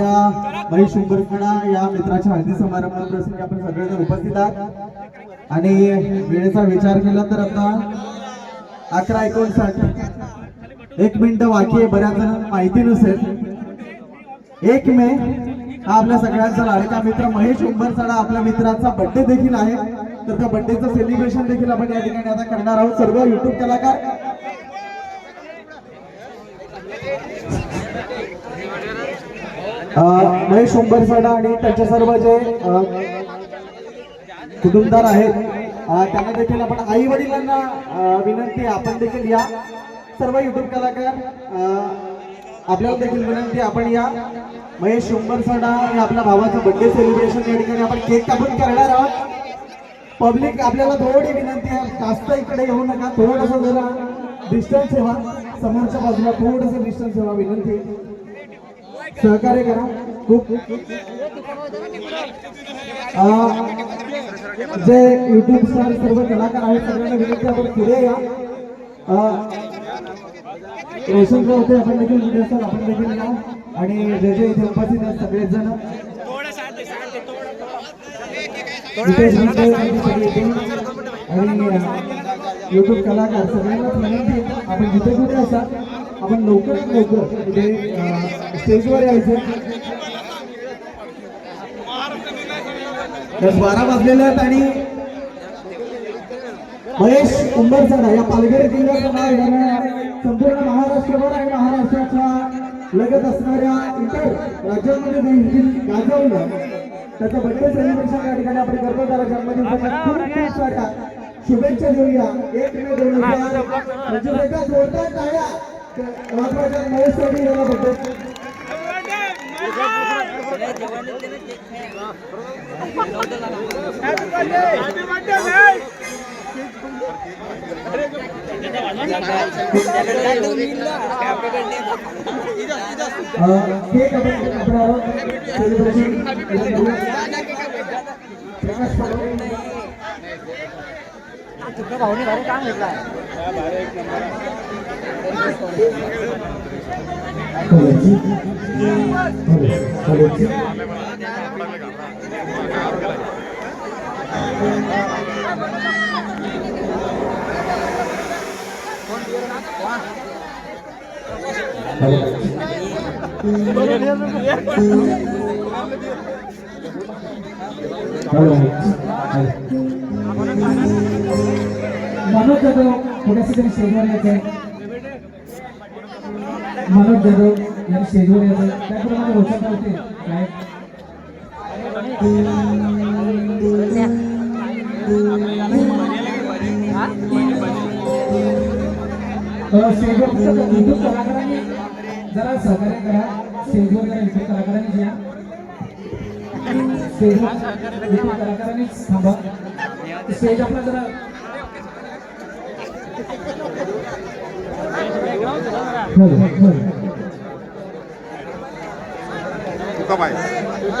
या आपल्या महेश उंबरकडा या मित्राच्या हळदी समारंभाप्रसंगी आपण सगळेजण उपस्थित आहात. आणि वेळेचा विचार केला तर आता अकरा एकोणसाठ. एक मिनिट बाकी आहे बऱ्याच जणांना माहिती नसेल. एक मे हा आपल्या सगळ्यांचा लाडका मित्र महेश उंबरसाडा आपल्या मित्राचा बर्थडे देखील आहे. तर त्या बर्थडेचं सेलिब्रेशन देखील आपण या ठिकाणी आता करणार आहोत. सर्व युट्यूब कलाकार महेश उंबरसाडा आणि त्यांचे सर्व जे कुटुंबदार आहेत त्यांना देखील आपण आई वडिलांना विनंती आपण देखील या सर्व युट्यूब कलाकार आपल्याला देखील विनंती आपण या महेश उंबरसाडा आणि आपल्या भावाचं बर्थडे सेलिब्रेशन या ठिकाणी आपण केक कापून करणार आहोत पब्लिक आपल्याला थोडी विनंती आहे जास्त इकडे येऊ नका थोडस जरा डिस्टन्स ठेवा समोरच्या बाजूला थोडस डिस्टन्स ठेवा विनंती आहे. सहकार्य करा. खूप. जे युट्यूब स्टार सर्व कलाकार आहेत सगळ्यांना विनंती आपण पुढे या. अं, रोशन होते आपण देखील व्हिडिओ सर आपण देखील या. आणि जे जे इथे उपस्थित आहेत सगळेच जण आणि युट्यूब कलाकार सगळ्यांनाच विनंती आपण जिथे कुठे असाल आपण लवकरात लवकर ते म्हणजे, स्टेजवर यायचं. बस बारा वाजलेल्या आहेत आणि महेश उंबरसाडा या पालघर जिल्ह्याचं नाव येणाऱ्या संपूर्ण महाराष्ट्रभर आणि महाराष्ट्राच्या लगत असणाऱ्या इतर राज्यांमध्ये देखील गाजवलं. त्याचं बर्थडे सेलिब्रेशन या ठिकाणी आपण करतो. त्याला जन्मदिवसाच्या खूप खूप साऱ्या शुभेच्छा देऊया. एक मे दोन हजार जोरदार टाळ्या. भाऊने महेश काम घेतलाय. मनोज जाधव थोडेसे तरी स्टेजवर यायचे मनोज जाधव यांनी स्टेजवर यायचं. त्याप्रमाणे घोषणा होते? काय? फक्त युट्यूब कलाकारांनी जरा सहकार्य करा. स्टेजवर जरा युट्यूब कलाकारांनी या. स्टेजवर युट्यूब कलाकारांनीच थांबा. स्टेज आपला जरा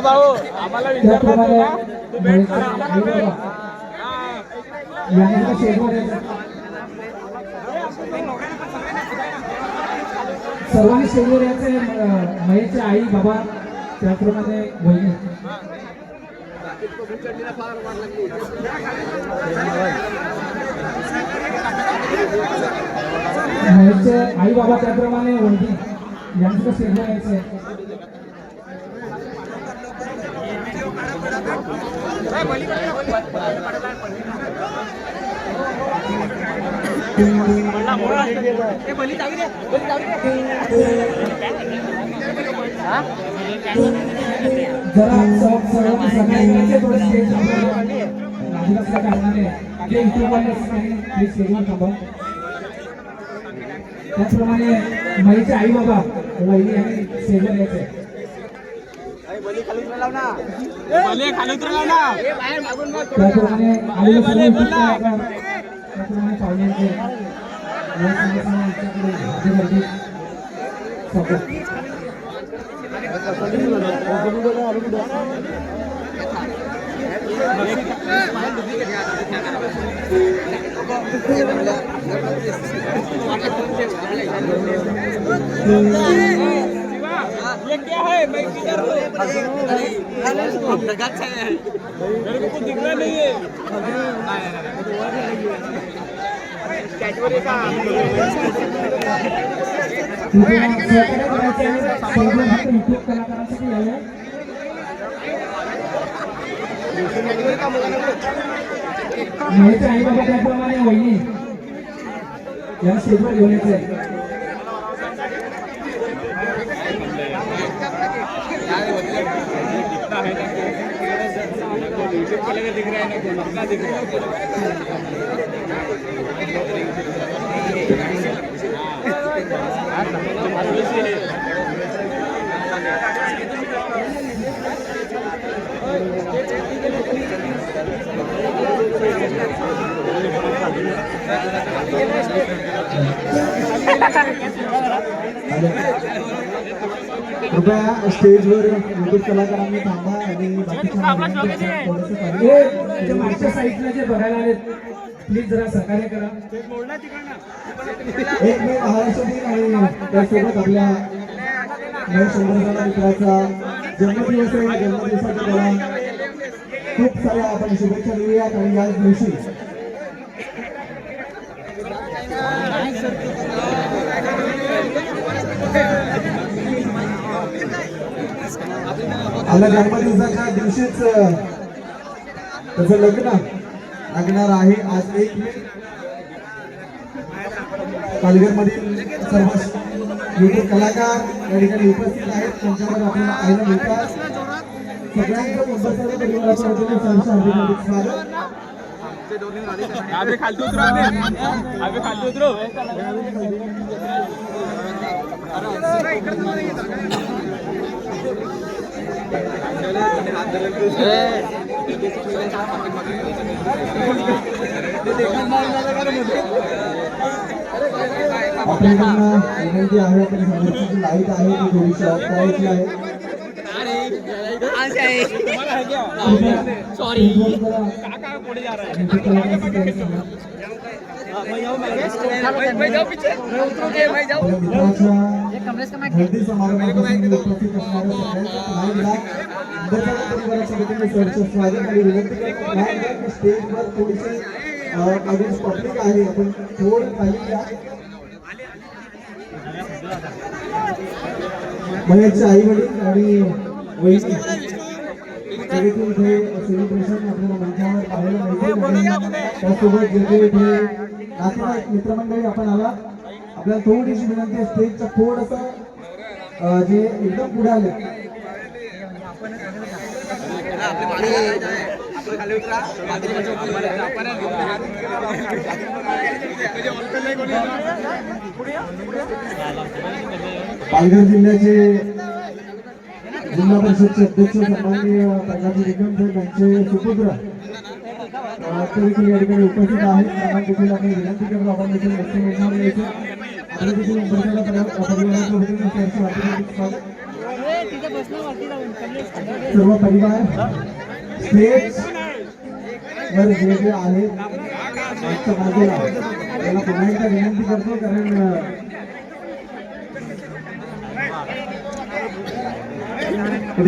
भाऊ आम्हाला. सर्वांनी स्टेजवर यायचे महेशचे आई बाबा त्याप्रमाणे वहिनी. घ्यायचे आई बाबा त्याप्रमाणे वडील यांचं सुद्धा स्टेजवर जरा कारणाने जे थांबा. त्याचप्रमाणे मईचे आई बाबा वहिनी यांनी स्टेजवर यायचे त्याप्रमाणे आलेले सर्व पाहुण्यांचे. हार्दिक स्वागत. ये क्या है मैं किधर हूँ मेरे को कुछ दिख रहा नहीं है आई बाबा त्याप्रमाणे वहिनी. या स्टेजवर घेऊन यायचंय दिख रहा है ना दिख रहा है कृपया स्टेजवर युट्यूब कलाकारांनी थांबा आणि बाकीच्या हे मागच्या साईडला जे बघायला आले प्लीज जरा सहकार्य करा. एक मे महाराष्ट्र दिन आणि त्यासोबत आपल्या मित्राचा जन्मदिवस आहे. जन्मदिवसाच्या त्याला खूप साऱ्या आपण शुभेच्छा देऊयात आणि याच दिवशी आपल्या जन्मदिवसाच्या दिवशीच त्याचं लग्न लागणार आहे आज एक मे. पालघरमधील सर्व युट्यूब कलाकार या ठिकाणी उपस्थित आहेत. त्यांच्यावर आपल्याला पाहायला मिळतात. सगळ्यांचं मुंबईकर परिवाराच्या वतीने सहर्ष हार्दिक हार्दिक स्वागत. अभी खालती उतरो अभी अभी खालती उतरो आपल्याकडनं विनंती आहे आपण समोरची लाइट आहे ती थोडीशी ऑफ करायची आहे. सॉरी काका पुढे जा रहा है मैं जाऊँ पीछे मैं उतरू के मैं जाऊँ मित्राच्या थोडीशी पब्लिक आहे. आपण थोडं खाली या. महेशचे आई वडील आणि वहिनी. ते इथे सेलिब्रेशन आपल्याला मंचावर पाहायला मिळते. त्यासोबत जे इथे नातेवाईक मित्रमंडळी आपण आला आपल्याला थोडीशी विनंती आहे स्टेजचं थोडस जे एकदम पुढे आले. पालघर जिल्ह्याचे जिल्हा परिषदचे अध्यक्ष सन्माननीय प्रकाश निकम साहेब यांचे सुपुत्र या ठिकाणी उपस्थित आहेत. त्यांना देखील आम्ही विनंती करतो आपण देखील लक्ष सर्व परिवार स्टेज वर जे जे विनंती करतो कारण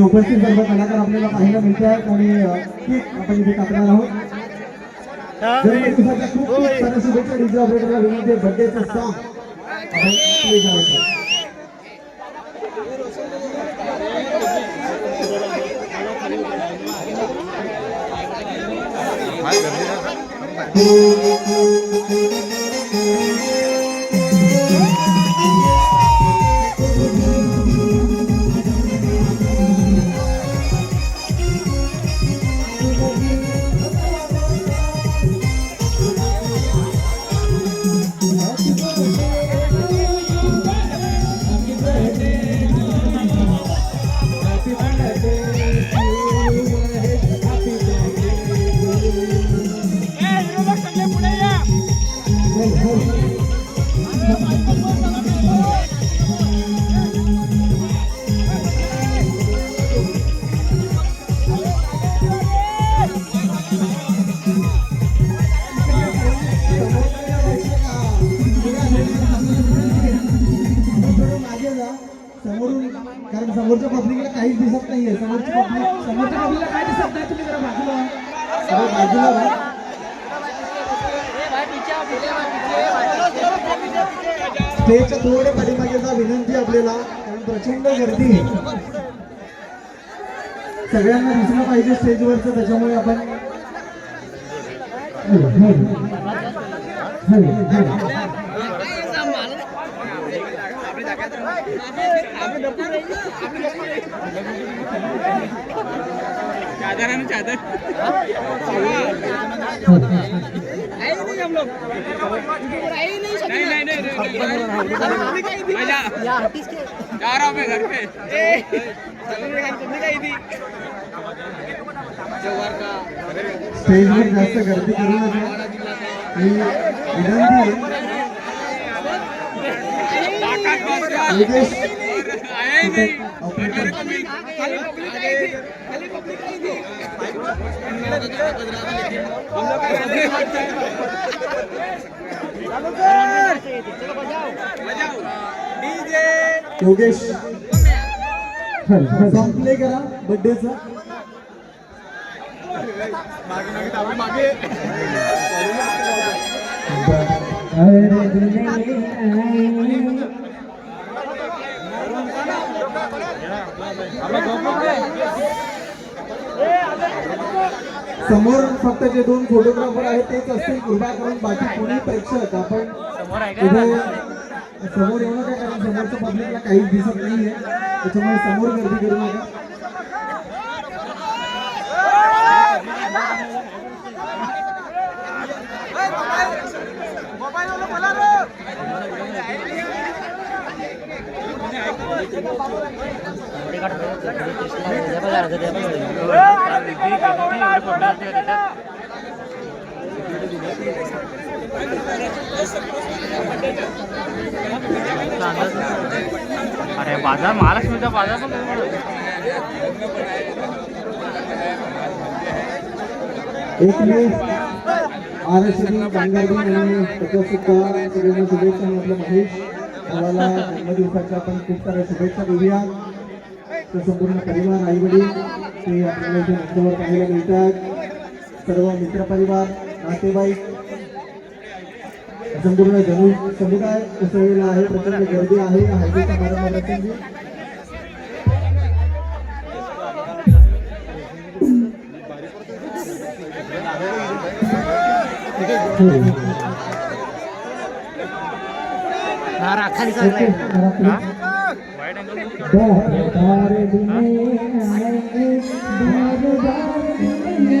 उपस्थित सर्व कलाकार आपल्याला पाहायला मिळते आहेत आणि अ, केक आपण इथे कापणार आहोत खूप साऱ्या विनंती आहे आपण प्ले समोरून कारण समोरच्या पब्लिकला काहीच दिसत नाहीये समोरच्या पब्लिक समोरच्या पब्लिकला काय दिसत नाही तुम्ही जरा बाजूला बाजूला स्टेजच्या थोडे पाठीमागे जा विनंती आपल्याला कारण प्रचंड गर्दी सगळ्यांना दिसलं पाहिजे स्टेजवरचं त्याच्यामुळे आपण हॅलो, हॅलो. Hello, hello. चादर ना चादर नहीं नहीं नहीं नहीं जा रहा हूँ मैं घर पे स्टेजवर जास्त गर्दी करू नका ही विनंती आहे योगेश. हॅलो, करा बर्थडेचा मागे मागे धावे मागे अरे दुनिया आई. समोर फक्त जे दोन फोटोग्राफर आहेत तेच असतील कृपा करून बाकी कोणी प्रेक्षक. आपण समोर येऊ नका कारण समोरच्या पब्लिकला काहीच दिसत नाहीये. त्याच्यामुळे समोर गर्दी करू नका. अरे बाजार महालक्ष्मीचा बाजार पण एक शुभेच्छा म्हटलं महेश आपण खूप साऱ्या शुभेच्छा देऊया. तर संपूर्ण परिवार आई वडील ते आपल्याला इथे मंचावर पाहायला मिळतात. सर्व मित्रपरिवार नातेवाईक संपूर्ण जनु समुदाय उसळलेला आहे. प्रचंड गर्दी आहे. हळदी समारंभ प्रसंगी. वाईट अँगल बार बार दुनिया आएंगे बार बार दुनिया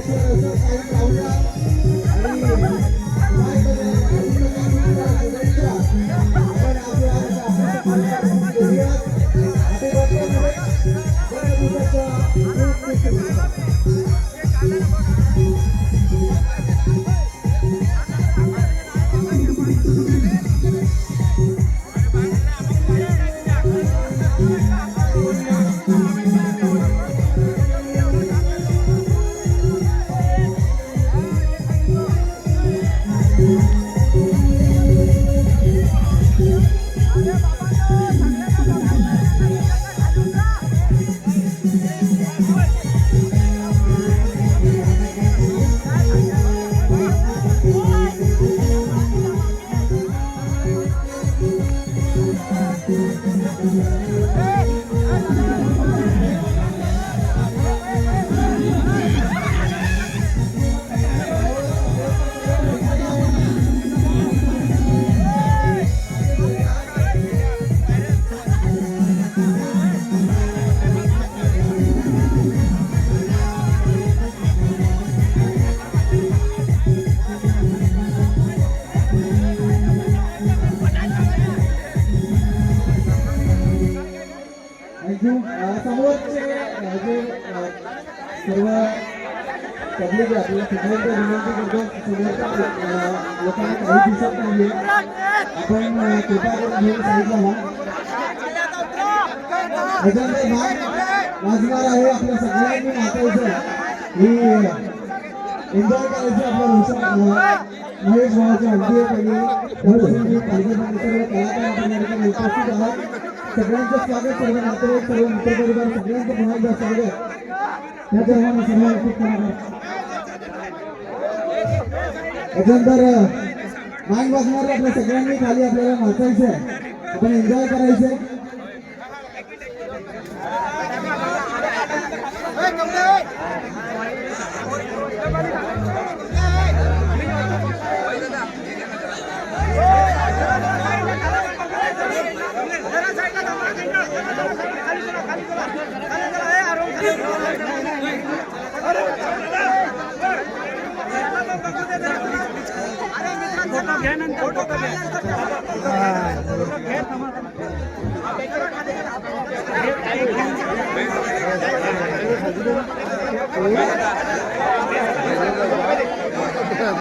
跟着共产党，跟着共。you. विनंती लोकांना काही दिसत नाहीये आपण कृपा करून घेऊन साईडला वाजणार आहे आपल्या सगळ्यांनी नाचायचं एन्जॉय करायचं आपल्या महेश भावाच्या सर्व कलाकार आपण उपस्थित आहात सगळ्यांचं स्वागत सर्व नातेवाईक सर्व मित्रपरिवार सगळ्यांचं पुन्हा एकदा स्वागत त्याच्या सर्वांना सर्व अजून तर त्याच्यानंतर बसणार आपल्या सगळ्यांनी खाली आपल्याला नाचायचं आहे आपण एन्जॉय करायचंय